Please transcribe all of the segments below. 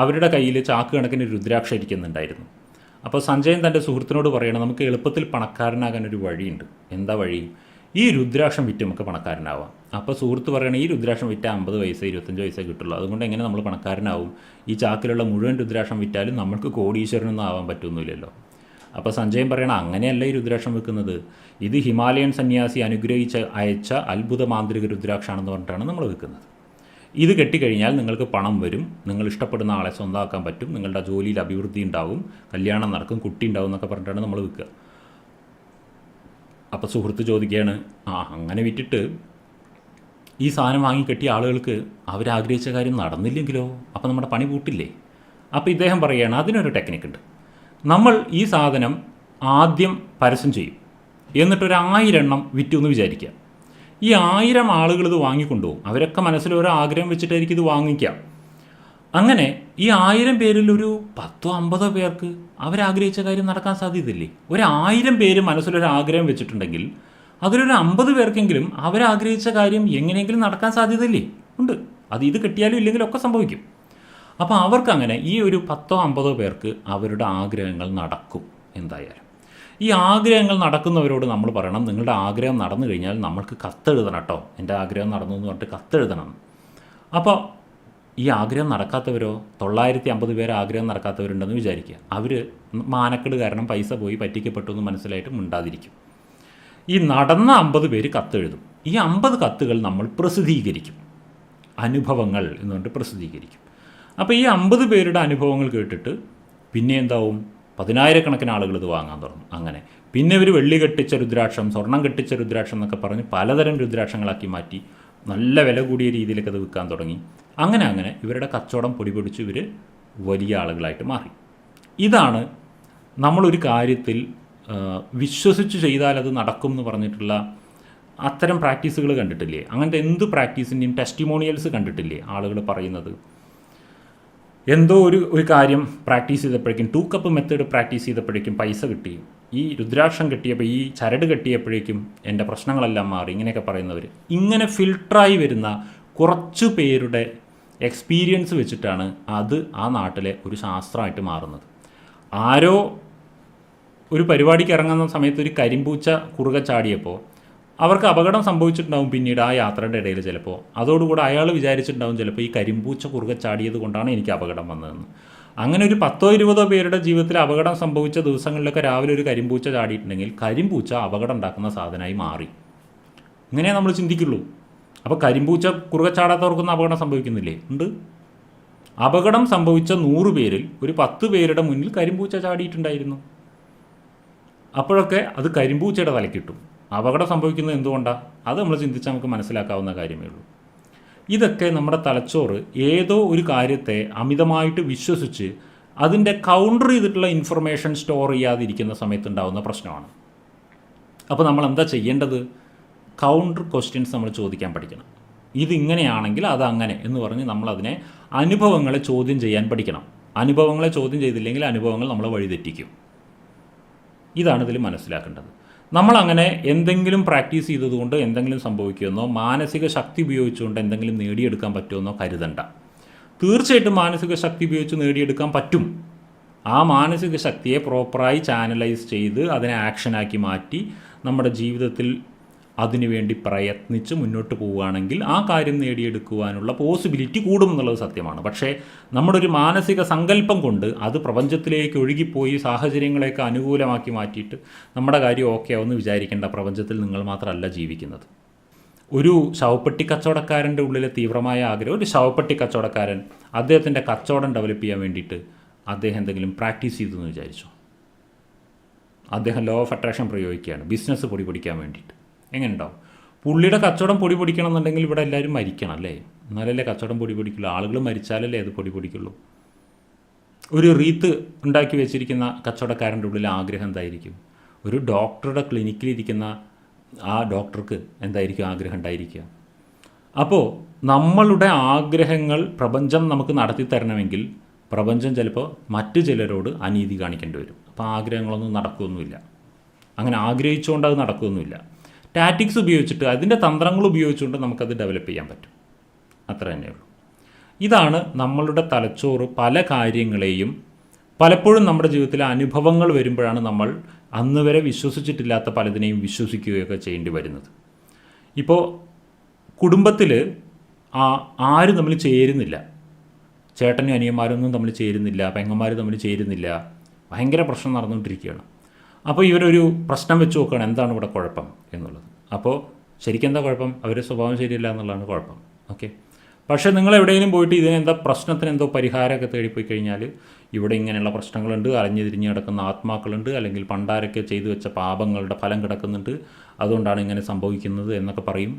അവരുടെ കയ്യിൽ ചാക്ക് കണക്കിന് രുദ്രാക്ഷ ഇരിക്കുന്നുണ്ടായിരുന്നു. അപ്പോൾ സഞ്ജയൻ തന്റെ സുഹൃത്തിനോട് പറയണം നമുക്ക് എളുപ്പത്തിൽ പണക്കാരനാകാൻ ഒരു വഴിയുണ്ട്. എന്താ വഴി? ഈ രുദ്രാക്ഷം വിറ്റ് നമുക്ക് പണക്കാരനാവാം. അപ്പോൾ സുഹൃത്ത് പറയണം ഈ രുദ്രാക്ഷം വിറ്റാൽ അമ്പത് പൈസ ഇരുപത്തഞ്ച് പൈസ കിട്ടുള്ളൂ. അതുകൊണ്ട് എങ്ങനെ നമ്മൾ പണക്കാരനാവും? ഈ ചാക്കിലുള്ള മുഴുവൻ രുദ്രാക്ഷം വിറ്റാലും നമ്മൾക്ക് കോടീശ്വരനൊന്നും ആവാൻ പറ്റുന്നില്ലല്ലോ അപ്പോൾ സഞ്ജയൻ പറയണം അങ്ങനെയല്ല ഈ രുദ്രാക്ഷം വെക്കുന്നത് ഇത് ഹിമാലയൻ സന്യാസി അനുഗ്രഹിച്ച് അയച്ച അത്ഭുത മാന്ത്രിക രുദ്രാക്ഷാണെന്ന് പറഞ്ഞിട്ടാണ് നമ്മൾ വെക്കുന്നത് ഇത് കെട്ടിക്കഴിഞ്ഞാൽ നിങ്ങൾക്ക് പണം വരും. നിങ്ങൾ ഇഷ്ടപ്പെടുന്ന ആളെ സ്വന്തമാക്കാൻ പറ്റും. നിങ്ങളുടെ ജോലിയിൽ അഭിവൃദ്ധി ഉണ്ടാവും. കല്യാണം നടക്കും. കുട്ടി ഉണ്ടാവും എന്നൊക്കെ പറഞ്ഞിട്ടാണ് നമ്മൾ വിൽക്കുക. അപ്പോൾ സുഹൃത്ത് ചോദിക്കുകയാണ് ആ അങ്ങനെ വിറ്റിട്ട് ഈ സാധനം വാങ്ങി കെട്ടിയ ആളുകൾക്ക് അവരാഗ്രഹിച്ച കാര്യം നടന്നില്ലെങ്കിലോ? അപ്പോൾ നമ്മുടെ പണി കൂട്ടില്ലേ അപ്പോൾ ഇദ്ദേഹം പറയുകയാണ് അതിനൊരു ടെക്നിക്കുണ്ട് നമ്മൾ ഈ സാധനം ആദ്യം പരസ്യം ചെയ്യും. എന്നിട്ടൊരു ആയിരെണ്ണം വിറ്റു എന്ന് വിചാരിക്കുക. ഈ ആയിരം ആളുകൾ ഇത് വാങ്ങിക്കൊണ്ടുപോകും. അവരൊക്കെ മനസ്സിൽ ഓരോ ആഗ്രഹം വെച്ചിട്ടായിരിക്കും ഇത് വാങ്ങിക്കാം അങ്ങനെ ഈ ആയിരം പേരിൽ ഒരു പത്തോ അമ്പതോ പേർക്ക് അവരാഗ്രഹിച്ച കാര്യം നടക്കാൻ സാധ്യതയില്ലേ? ഒരു പേര് മനസ്സിലൊരു ആഗ്രഹം വെച്ചിട്ടുണ്ടെങ്കിൽ അതിലൊരു അമ്പത് പേർക്കെങ്കിലും അവരാഗ്രഹിച്ച കാര്യം എങ്ങനെയെങ്കിലും നടക്കാൻ സാധ്യതയില്ലേ? ഉണ്ട്. അത് ഇത് കിട്ടിയാലും ഇല്ലെങ്കിലും ഒക്കെ സംഭവിക്കും. അപ്പോൾ അവർക്കങ്ങനെ ഈ ഒരു പത്തോ അമ്പതോ പേർക്ക് അവരുടെ ആഗ്രഹങ്ങൾ നടക്കും എന്തായാലും. ഈ ആഗ്രഹങ്ങൾ നടക്കുന്നവരോട് നമ്മൾ പറയണം നിങ്ങളുടെ ആഗ്രഹം നടന്നു കഴിഞ്ഞാൽ നമ്മൾക്ക് കത്തെഴുതണം കേട്ടോ എന്റെ ആഗ്രഹം നടന്നു എന്ന് പറഞ്ഞിട്ട് കത്തെഴുതണം. അപ്പോൾ ഈ ആഗ്രഹം നടക്കാത്തവരോ തൊള്ളായിരത്തി അമ്പത് പേര് ആഗ്രഹം നടക്കാത്തവരുണ്ടെന്ന് വിചാരിക്കുക. അവർ മാനക്കേട് കാരണം പൈസ പോയി പറ്റിക്കപ്പെട്ടു എന്ന് മനസ്സിലായിട്ട് മിണ്ടാതിരിക്കും. ഈ നടന്ന അമ്പത് പേര് കത്തെഴുതും. ഈ അമ്പത് കത്തുകൾ നമ്മൾ പ്രസിദ്ധീകരിക്കും. അനുഭവങ്ങൾ എന്ന് പറഞ്ഞിട്ട് പ്രസിദ്ധീകരിക്കും. അപ്പോൾ ഈ അമ്പത് പേരുടെ അനുഭവങ്ങൾ കേട്ടിട്ട് പിന്നെ എന്താവും? പതിനായിരക്കണക്കിന് ആളുകൾ ഇത് വാങ്ങാൻ തുടങ്ങും അങ്ങനെ. പിന്നെ ഇവർ വെള്ളി കെട്ടിച്ച രുദ്രാക്ഷം സ്വർണം കെട്ടിച്ച രുദ്രാക്ഷം എന്നൊക്കെ പറഞ്ഞ് പലതരം രുദ്രാക്ഷങ്ങളാക്കി മാറ്റി നല്ല വില കൂടിയ രീതിയിലൊക്കെ അത് വിൽക്കാൻ തുടങ്ങി. അങ്ങനെ അങ്ങനെ ഇവരുടെ കച്ചവടം പൊടിപൊടിച്ച് ഇവർ വലിയ ആളുകളായിട്ട് മാറി. ഇതാണ് നമ്മളൊരു കാര്യത്തിൽ വിശ്വസിച്ച് ചെയ്താൽ അത് നടക്കും എന്ന് പറഞ്ഞിട്ടുള്ള അത്തരം പ്രാക്ടീസുകൾ കണ്ടിട്ടില്ലേ? അങ്ങനത്തെ എന്ത് പ്രാക്ടീസിന്റെയും ടെസ്റ്റിമോണിയൽസ് കണ്ടിട്ടില്ലേ ആളുകൾ പറയുന്നത്? എന്തോ ഒരു ഒരു കാര്യം പ്രാക്ടീസ് ചെയ്തപ്പോഴേക്കും ടൂ കപ്പ് മെത്തേഡ് പ്രാക്ടീസ് ചെയ്തപ്പോഴേക്കും പൈസ കിട്ടി. ഈ രുദ്രാക്ഷം കിട്ടിയപ്പോൾ ഈ ചരട് കെട്ടിയപ്പോഴേക്കും എന്റെ പ്രശ്നങ്ങളെല്ലാം മാറി ഇങ്ങനെയൊക്കെ പറയുന്നവർ ഇങ്ങനെ ഫിൽട്ടറായി വരുന്ന കുറച്ച് പേരുടെ എക്സ്പീരിയൻസ് വെച്ചിട്ടാണ് അത് ആ നാട്ടിലെ ഒരു ശാസ്ത്രമായിട്ട് മാറുന്നത്. ആരോ ഒരു പരിപാടിക്ക് ഇറങ്ങുന്ന സമയത്ത് ഒരു കരിമ്പൂച്ച കുറുക ചാടിയപ്പോൾ അവർക്ക് അപകടം സംഭവിച്ചിട്ടുണ്ടാവും പിന്നീട് ആ യാത്രയുടെ ഇടയിൽ ചിലപ്പോൾ അതോടുകൂടെ അയാൾ വിചാരിച്ചിട്ടുണ്ടാവും ചിലപ്പോൾ ഈ കരിമ്പൂച്ച കുറുക ചാടിയത് കൊണ്ടാണ് എനിക്ക് അപകടം വന്നതെന്ന്. അങ്ങനെ ഒരു പത്തോ ഇരുപതോ പേരുടെ ജീവിതത്തിൽ അപകടം സംഭവിച്ച ദിവസങ്ങളിലൊക്കെ രാവിലെ ഒരു കരിമ്പൂച്ച ചാടിയിട്ടുണ്ടെങ്കിൽ കരിമ്പൂച്ച അപകടം ഉണ്ടാക്കുന്ന സാധനമായി മാറി. ഇങ്ങനെ നമ്മൾ ചിന്തിക്കുള്ളൂ. അപ്പോൾ കരിമ്പൂച്ച കുറുക ചാടാത്തവർക്കൊന്നും അപകടം സംഭവിക്കുന്നില്ലേ? ഉണ്ട്. അപകടം സംഭവിച്ച നൂറ് പേരിൽ ഒരു പത്ത് പേരുടെ മുന്നിൽ കരിമ്പൂച്ച ചാടിയിട്ടുണ്ടായിരുന്നു. അപ്പോഴൊക്കെ അത് കരിമ്പൂച്ചയുടെ തലക്കിട്ടും അപകടം സംഭവിക്കുന്നത് എന്തുകൊണ്ടാണ് അത് നമ്മൾ ചിന്തിച്ചാൽ നമുക്ക് മനസ്സിലാക്കാവുന്ന കാര്യമേ ഉള്ളൂ. ഇതൊക്കെ നമ്മുടെ തലച്ചോറ് ഏതോ ഒരു കാര്യത്തെ അമിതമായിട്ട് വിശ്വസിച്ച് അതിന്റെ കൗണ്ടർ ചെയ്തിട്ടുള്ള ഇൻഫർമേഷൻ സ്റ്റോർ ചെയ്യാതിരിക്കുന്ന സമയത്തുണ്ടാവുന്ന പ്രശ്നമാണ്. അപ്പോൾ നമ്മൾ എന്താ ചെയ്യേണ്ടത്? കൗണ്ടർ ക്വസ്റ്റ്യൻസ് നമ്മൾ ചോദിക്കാൻ പഠിക്കണം. ഇതിങ്ങനെയാണെങ്കിൽ അത് അങ്ങനെ എന്ന് പറഞ്ഞ് നമ്മളതിനെ അനുഭവങ്ങളെ ചോദ്യം ചെയ്യാൻ പഠിക്കണം. അനുഭവങ്ങളെ ചോദ്യം ചെയ്തില്ലെങ്കിൽ അനുഭവങ്ങൾ നമ്മളെ വഴിതെറ്റിക്കും. ഇതാണ് ഇതിൽ മനസ്സിലാക്കേണ്ടത്. നമ്മളങ്ങനെ എന്തെങ്കിലും പ്രാക്ടീസ് ചെയ്തതുകൊണ്ട് എന്തെങ്കിലും സംഭവിക്കുമെന്നോ മാനസിക ശക്തി ഉപയോഗിച്ചുകൊണ്ട് എന്തെങ്കിലും നേടിയെടുക്കാൻ പറ്റുമെന്നോ കരുതണ്ട. തീർച്ചയായിട്ടും മാനസിക ശക്തി ഉപയോഗിച്ച് നേടിയെടുക്കാൻ പറ്റും. ആ മാനസിക ശക്തിയെ പ്രോപ്പറായി ചാനലൈസ് ചെയ്ത് അതിനെ ആക്ഷനാക്കി മാറ്റി നമ്മുടെ ജീവിതത്തിൽ അതിനുവേണ്ടി പ്രയത്നിച്ച് മുന്നോട്ട് പോവുകയാണെങ്കിൽ ആ കാര്യം നേടിയെടുക്കുവാനുള്ള പോസിബിലിറ്റി കൂടും എന്നുള്ളത് സത്യമാണ്. പക്ഷേ നമ്മുടെ ഒരു മാനസിക സങ്കല്പം കൊണ്ട് അത് പ്രപഞ്ചത്തിലേക്ക് ഒഴുകിപ്പോയി സാഹചര്യങ്ങളെയൊക്കെ അനുകൂലമാക്കി മാറ്റിയിട്ട് നമ്മുടെ കാര്യം ഓക്കെ ആവുമെന്ന് വിചാരിക്കേണ്ട പ്രപഞ്ചത്തിൽ നിങ്ങൾ മാത്രമല്ല ജീവിക്കുന്നത്. ഒരു ശവപ്പെട്ടി കച്ചവടക്കാരന്റെ ഉള്ളിലെ തീവ്രമായ ആഗ്രഹം ഒരു ശവപ്പെട്ടി കച്ചവടക്കാരൻ അദ്ദേഹത്തിന്റെ കച്ചവടം ഡെവലപ്പ് ചെയ്യാൻ വേണ്ടിയിട്ട് അദ്ദേഹം എന്തെങ്കിലും പ്രാക്ടീസ് ചെയ്തു എന്ന് വിചാരിച്ചു? അദ്ദേഹം ലോ ഓഫ് അട്രാക്ഷൻ പ്രയോഗിക്കുകയാണ് ബിസിനസ് പൊടി പിടിക്കാൻ വേണ്ടിയിട്ട്. എങ്ങനെ ഉണ്ടാവും പുള്ളിയുടെ കച്ചവടം പൊടി പൊടിക്കണം എന്നുണ്ടെങ്കിൽ ഇവിടെ എല്ലാവരും മരിക്കണം അല്ലേ? എന്നാലല്ലേ കച്ചവടം പൊടി പൊടിക്കുള്ളൂ. ആളുകൾ മരിച്ചാലല്ലേ അത് പൊടി പൊടിക്കുള്ളൂ. ഒരു റീത്ത് ഉണ്ടാക്കി വെച്ചിരിക്കുന്ന കച്ചവടക്കാരന്റെ ഉള്ളിൽ ആഗ്രഹം എന്തായിരിക്കും? ഒരു ഡോക്ടറുടെ ക്ലിനിക്കിലിരിക്കുന്ന ആ ഡോക്ടർക്ക് എന്തായിരിക്കും ആഗ്രഹം ഉണ്ടായിരിക്കുക? അപ്പോൾ നമ്മളുടെ ആഗ്രഹങ്ങൾ പ്രപഞ്ചം നമുക്ക് നടത്തി തരണമെങ്കിൽ പ്രപഞ്ചം ചിലപ്പോൾ മറ്റു ചിലരോട് അനീതി കാണിക്കേണ്ടി വരും. അപ്പോൾ ആഗ്രഹങ്ങളൊന്നും നടക്കുകയൊന്നുമില്ല. അങ്ങനെ ആഗ്രഹിച്ചുകൊണ്ട് അത് നടക്കുകയൊന്നുമില്ല. ടാറ്റിക്സ് ഉപയോഗിച്ചിട്ട് അതിന്റെ തന്ത്രങ്ങൾ ഉപയോഗിച്ചുകൊണ്ട് നമുക്കത് ഡെവലപ്പ് ചെയ്യാൻ പറ്റും. അത്ര തന്നെയുള്ളൂ ഇതാണ് നമ്മളുടെ തലച്ചോറ് പല കാര്യങ്ങളെയും പലപ്പോഴും നമ്മുടെ ജീവിതത്തിലെ അനുഭവങ്ങൾ വരുമ്പോഴാണ് നമ്മൾ അന്ന് വരെ വിശ്വസിച്ചിട്ടില്ലാത്ത പലതിനെയും വിശ്വസിക്കുകയൊക്കെ ചെയ്യേണ്ടി വരുന്നത്. ഇപ്പോൾ കുടുംബത്തിൽ ആ ആരും തമ്മിൽ ചേരുന്നില്ല. ചേട്ടനും അനിയന്മാരൊന്നും തമ്മിൽ ചേരുന്നില്ല. പെങ്ങന്മാർ തമ്മിൽ ചേരുന്നില്ല. ഭയങ്കര പ്രശ്നം നടന്നുകൊണ്ടിരിക്കുകയാണ്. അപ്പോൾ ഇവരൊരു പ്രശ്നം വെച്ച് നോക്കുകയാണ് എന്താണ് ഇവിടെ കുഴപ്പം എന്നുള്ളത്. അപ്പോൾ ശരിക്കും എന്താ കുഴപ്പം? അവരുടെ സ്വഭാവം ശരിയല്ല എന്നുള്ളതാണ് കുഴപ്പം. ഓക്കെ? പക്ഷേ നിങ്ങൾ എവിടെയെങ്കിലും പോയിട്ട് ഇതിനെന്താ പ്രശ്നത്തിന് എന്തോ പരിഹാരമൊക്കെ തേടിപ്പോയി കഴിഞ്ഞാൽ ഇവിടെ ഇങ്ങനെയുള്ള പ്രശ്നങ്ങളുണ്ട് അലഞ്ഞു തിരിഞ്ഞ് കിടക്കുന്ന ആത്മാക്കളുണ്ട് അല്ലെങ്കിൽ പണ്ടാരൊക്കെ ചെയ്തു വെച്ച പാപങ്ങളുടെ ഫലം കിടക്കുന്നുണ്ട് അതുകൊണ്ടാണ് ഇങ്ങനെ സംഭവിക്കുന്നത് എന്നൊക്കെ പറയും.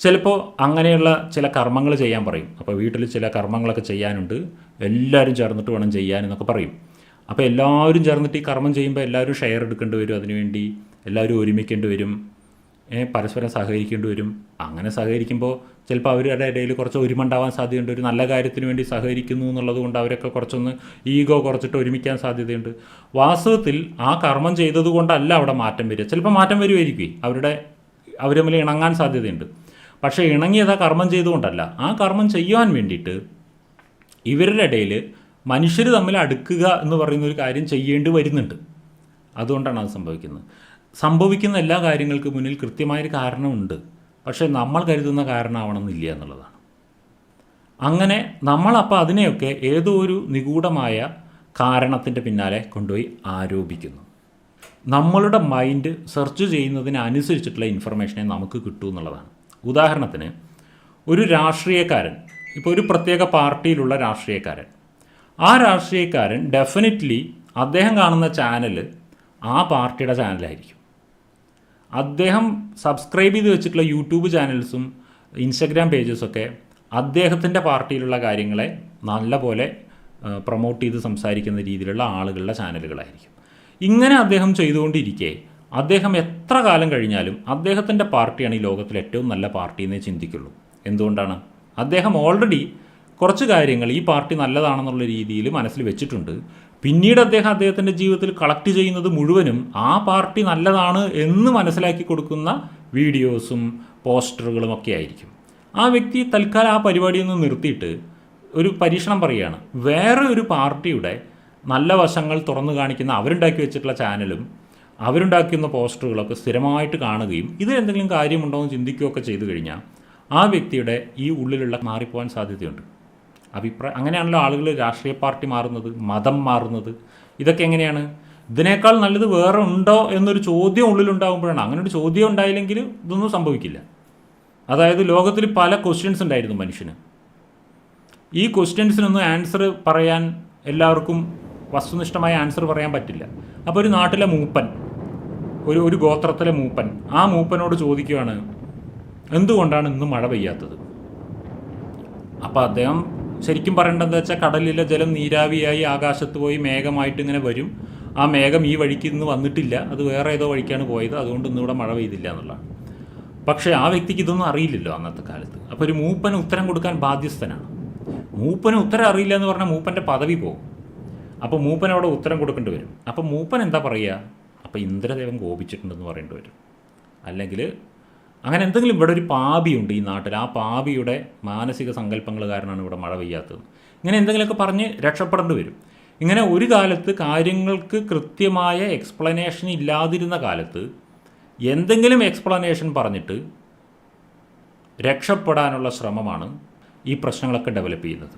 ചിലപ്പോൾ അങ്ങനെയുള്ള ചില കർമ്മങ്ങൾ ചെയ്യാൻ പറയും. അപ്പോൾ വീട്ടിൽ ചില കർമ്മങ്ങളൊക്കെ ചെയ്യാനുണ്ട് എല്ലാവരും ചേർന്നിട്ട് വേണം ചെയ്യാൻ എന്നൊക്കെ പറയും. അപ്പോൾ എല്ലാവരും ചേർന്നിട്ട് ഈ കർമ്മം ചെയ്യുമ്പോൾ എല്ലാവരും ഷെയർ എടുക്കേണ്ടി വരും അതിനുവേണ്ടി എല്ലാവരും ഒരുമിക്കേണ്ടി വരും. പരസ്പരം സഹകരിക്കേണ്ടി വരും. അങ്ങനെ സഹകരിക്കുമ്പോൾ ചിലപ്പോൾ അവരുടെ ഇടയിൽ കുറച്ച് ഒരുമണ്ടാവാൻ സാധ്യതയുണ്ട്. ഒരു നല്ല കാര്യത്തിന് വേണ്ടി സഹകരിക്കുന്നു എന്നുള്ളത് കൊണ്ട് അവരൊക്കെ കുറച്ചൊന്ന് ഈഗോ കുറച്ചിട്ട് ഒരുമിക്കാൻ സാധ്യതയുണ്ട്. വാസ്തവത്തിൽ ആ കർമ്മം ചെയ്തത് കൊണ്ടല്ല അവിടെ മാറ്റം വരിക. ചിലപ്പോൾ മാറ്റം വരുമായിരിക്കും അവരുടെ അവർ തമ്മിൽ ഇണങ്ങാൻ സാധ്യതയുണ്ട്. പക്ഷേ ഇണങ്ങിയത് ആ കർമ്മം ചെയ്തുകൊണ്ടല്ല ആ കർമ്മം ചെയ്യുവാൻ വേണ്ടിയിട്ട് ഇവരുടെ ഇടയിൽ മനുഷ്യർ തമ്മിൽ അടുക്കുക എന്ന് പറയുന്ന ഒരു കാര്യം ചെയ്യേണ്ടി വരുന്നുണ്ട്. അതുകൊണ്ടാണ് അത് സംഭവിക്കുന്നത്. സംഭവിക്കുന്ന എല്ലാ കാര്യങ്ങൾക്ക് മുന്നിൽ കൃത്യമായൊരു കാരണമുണ്ട്. പക്ഷേ നമ്മൾ കരുതുന്ന കാരണമാവണമെന്നില്ല എന്നുള്ളതാണ്. അങ്ങനെ നമ്മളപ്പോൾ അതിനെയൊക്കെ ഏതോ ഒരു നിഗൂഢമായ കാരണത്തിന്റെ പിന്നാലെ കൊണ്ടുപോയി ആരോപിക്കുന്നു. നമ്മളുടെ മൈൻഡ് സെർച്ച് ചെയ്യുന്നതിനനുസരിച്ചിട്ടുള്ള ഇൻഫർമേഷനെ നമുക്ക് കിട്ടൂ എന്നുള്ളതാണ്. ഉദാഹരണത്തിന് ഒരു രാഷ്ട്രീയക്കാരൻ ഇപ്പോൾ ഒരു പ്രത്യേക പാർട്ടിയിലുള്ള രാഷ്ട്രീയക്കാരൻ ആ രാഷ്ട്രീയക്കാരൻ ഡെഫിനറ്റ്ലി അദ്ദേഹം കാണുന്ന ചാനൽ ആ പാർട്ടിയുടെ ചാനലായിരിക്കും അദ്ദേഹം സബ്സ്ക്രൈബ് ചെയ്ത് വെച്ചിട്ടുള്ള യൂട്യൂബ് ചാനൽസും ഇൻസ്റ്റഗ്രാം പേജസൊക്കെ അദ്ദേഹത്തിന്റെ പാർട്ടിയിലുള്ള കാര്യങ്ങളെ നല്ലപോലെ പ്രൊമോട്ട് ചെയ്ത് സംസാരിക്കുന്ന രീതിയിലുള്ള ആളുകളുടെ ചാനലുകളായിരിക്കും ഇങ്ങനെ അദ്ദേഹം ചെയ്തുകൊണ്ടിരിക്കെ അദ്ദേഹം എത്ര കാലം കഴിഞ്ഞാലും അദ്ദേഹത്തിന്റെ പാർട്ടിയാണ് ഈ ലോകത്തിലെ ഏറ്റവും നല്ല പാർട്ടി എന്നേ ചിന്തിക്കുള്ളൂ. എന്തുകൊണ്ടാണ്? അദ്ദേഹം ഓൾറെഡി കുറച്ച് കാര്യങ്ങൾ ഈ പാർട്ടി നല്ലതാണെന്നുള്ള രീതിയിൽ മനസ്സിൽ വെച്ചിട്ടുണ്ട്. പിന്നീട് അദ്ദേഹം അദ്ദേഹത്തിന്റെ ജീവിതത്തിൽ കളക്ട് ചെയ്യുന്നത് മുഴുവനും ആ പാർട്ടി നല്ലതാണ് എന്ന് മനസ്സിലാക്കി കൊടുക്കുന്ന വീഡിയോസും പോസ്റ്ററുകളും ഒക്കെ ആയിരിക്കും. ആ വ്യക്തി തൽക്കാലം ആ പരിപാടിയൊന്ന് നിർത്തിയിട്ട് ഒരു പരീക്ഷണം പറയുകയാണ്. വേറെ ഒരു പാർട്ടിയുടെ നല്ല വശങ്ങൾ തുറന്നു കാണിക്കുന്ന അവരുണ്ടാക്കി വെച്ചിട്ടുള്ള ചാനലും അവരുണ്ടാക്കുന്ന പോസ്റ്ററുകളൊക്കെ സ്ഥിരമായിട്ട് കാണുകയും ഇതിലെന്തെങ്കിലും കാര്യമുണ്ടോ എന്ന് ചിന്തിക്കുകയൊക്കെ ചെയ്തു കഴിഞ്ഞാൽ ആ വ്യക്തിയുടെ ഈ ഉള്ളിലുള്ള മാറിപ്പോകാൻ സാധ്യതയുണ്ട്. അഭിപ്രായം അങ്ങനെയാണല്ലോ ആളുകൾ രാഷ്ട്രീയ പാർട്ടി മാറുന്നത് മതം മാറുന്നത്. ഇതൊക്കെ എങ്ങനെയാണ്? ഇതിനേക്കാൾ നല്ലത് വേറെ ഉണ്ടോ എന്നൊരു ചോദ്യം ഉള്ളിലുണ്ടാകുമ്പോഴാണ് അങ്ങനെ ഒരു ചോദ്യം ഉണ്ടായില്ലെങ്കിൽ ഇതൊന്നും സംഭവിക്കില്ല. അതായത് ലോകത്തിൽ പല ക്വസ്റ്റ്യൻസ് ഉണ്ടായിരുന്നു മനുഷ്യന്. ഈ ക്വസ്റ്റ്യൻസിനൊന്നും ആൻസർ പറയാൻ എല്ലാവർക്കും വസ്തുനിഷ്ഠമായ ആൻസർ പറയാൻ പറ്റില്ല. അപ്പോൾ ഒരു നാട്ടിലെ മൂപ്പൻ ഒരു ഒരു ഗോത്രത്തിലെ മൂപ്പൻ ആ മൂപ്പനോട് ചോദിക്കുകയാണ് എന്തുകൊണ്ടാണ് ഇന്ന് മഴ പെയ്യാത്തത്? അപ്പോൾ അദ്ദേഹം ശരിക്കും പറയേണ്ടതെന്ന് വെച്ചാൽ കടലിലെ ജലം നീരാവിയായി ആകാശത്ത് പോയി മേഘമായിട്ട് ഇങ്ങനെ വരും. ആ മേഘം ഈ വഴിക്ക് ഇന്ന് വന്നിട്ടില്ല. അത് വേറെ ഏതോ വഴിക്കാണ് പോയത്. അതുകൊണ്ട് ഇന്ന് ഇവിടെ മഴ പെയ്തില്ല എന്നുള്ളതാണ്. പക്ഷേ ആ വ്യക്തിക്ക് ഇതൊന്നും അറിയില്ലല്ലോ അന്നത്തെ കാലത്ത്. അപ്പോൾ ഒരു മൂപ്പന് ഉത്തരം കൊടുക്കാൻ ബാധ്യസ്ഥനാണ്. മൂപ്പന് ഉത്തരം അറിയില്ല എന്ന് പറഞ്ഞാൽ മൂപ്പന്റെ പദവി പോകും. അപ്പോൾ മൂപ്പൻ അവിടെ ഉത്തരം കൊടുക്കേണ്ടി വരും. അപ്പോൾ മൂപ്പൻ എന്താ പറയുക? അപ്പോൾ ഇന്ദ്രദേവൻ കോപിച്ചിട്ടുണ്ടെന്ന് പറയേണ്ടി വരും. അല്ലെങ്കിൽ അങ്ങനെ എന്തെങ്കിലും ഇവിടെ ഒരു പാപിയുണ്ട് ഈ നാട്ടിൽ. ആ പാപിയുടെ മാനസിക സങ്കല്പങ്ങൾ കാരണമാണ് ഇവിടെ മഴ പെയ്യാത്തത്. ഇങ്ങനെ എന്തെങ്കിലുമൊക്കെ പറഞ്ഞ് രക്ഷപ്പെടേണ്ടി വരും. ഇങ്ങനെ ഒരു കാലത്ത് കാര്യങ്ങൾക്ക് കൃത്യമായ എക്സ്പ്ലനേഷൻ ഇല്ലാതിരുന്ന കാലത്ത് എന്തെങ്കിലും എക്സ്പ്ലനേഷൻ പറഞ്ഞിട്ട് രക്ഷപ്പെടാനുള്ള ശ്രമമാണ് ഈ പ്രശ്നങ്ങളൊക്കെ ഡെവലപ്പ് ചെയ്യുന്നത്.